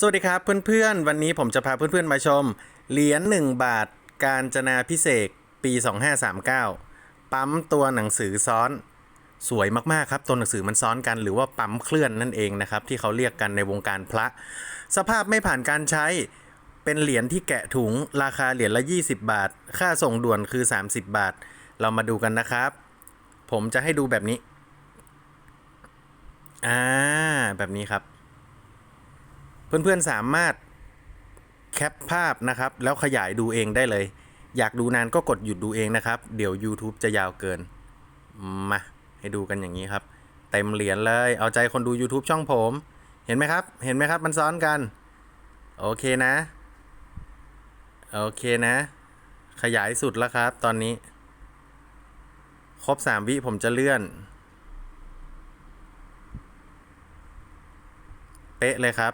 สวัสดีครับเพื่อนๆ วันนี้ผมจะพาเพื่อนๆมาชม เหรียญ1บาทการจนาพิเศษปี 2539 ปั๊มตัวหนังสือซ้อน สวยมากๆครับ ตัวหนังสือมันซ้อนกันหรือว่าปั๊มเคลื่อนนั่นเองนะครับ ที่เขาเรียกกันในวงการพระ สภาพไม่ผ่านการใช้เป็นเหรียญที่แกะถุงราคาเหรียญละ 20 บาท ค่าส่งด่วนคือ 30 บาท เรามาดูกันนะครับ ผมจะให้ดูแบบนี้อ่าแบบนี้ครับ เพื่อนๆสามารถแคปภาพนะครับ แล้วขยายดูเองได้เลย อยากดูนานก็กดหยุดดูเองนะครับ เดี๋ยว YouTube จะยาวเกิน มา ให้ดูกันอย่างนี้ครับ เต็มเหรียญเลย เอาใจคนดู YouTube ช่องผม เห็นไหมครับ เห็นไหมครับ มันซ้อนกัน โอเคนะ โอเคนะ ขยายสุดแล้วครับ ตอนนี้ ครบ 3 วิผมจะเลื่อน เป๊ะเลยครับ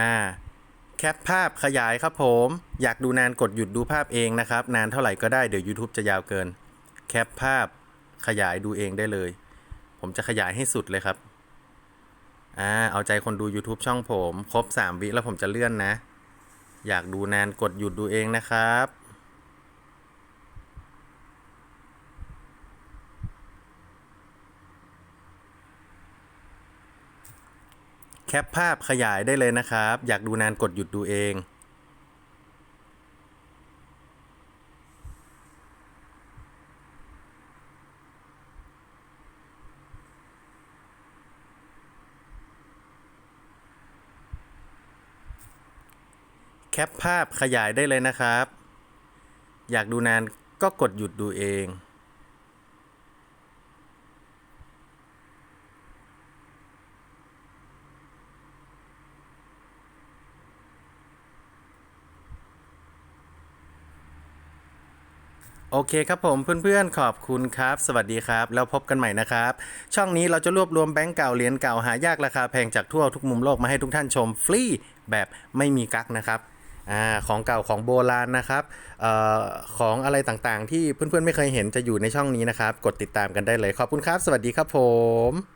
อ่าแคปภาพขยายครับผม อยากดูนานกดหยุดดูภาพเองนะครับ นานเท่าไหร่ก็ได้เดี๋ยว YouTube จะยาวเกิน แคปภาพขยายดูเองได้เลย ผมจะขยายให้สุดเลยครับอ่าเอาใจคนดู YouTube ช่องผม ครบ 3 วิแล้วผมจะเลื่อนนะ อยากดูนานกดหยุดดูเองนะครับ แคปภาพขยายได้เลยนะครับ อยากดูนานกดหยุดดูเองแคปภาพขยายได้เลยนะครับ อยากดูนานก็กดหยุดดูเอง โอเคครับผมเพื่อนๆขอบคุณครับ สวัสดีครับ แล้วพบกันใหม่นะครับ ช่องนี้เราจะรวบรวมแบงก์เก่าเหรียญเก่าหายากราคาแพงจากทั่วทุกมุมโลกมาให้ทุกท่านชมฟรีแบบไม่มีกั๊กนะครับอาของเก่าของโบราณนะครับเออของอะไรต่างๆ ที่เพื่อนๆไม่เคยเห็นจะอยู่ในช่องนี้นะครับ กดติดตามกันได้เลยขอบคุณครับ สวัสดีครับผม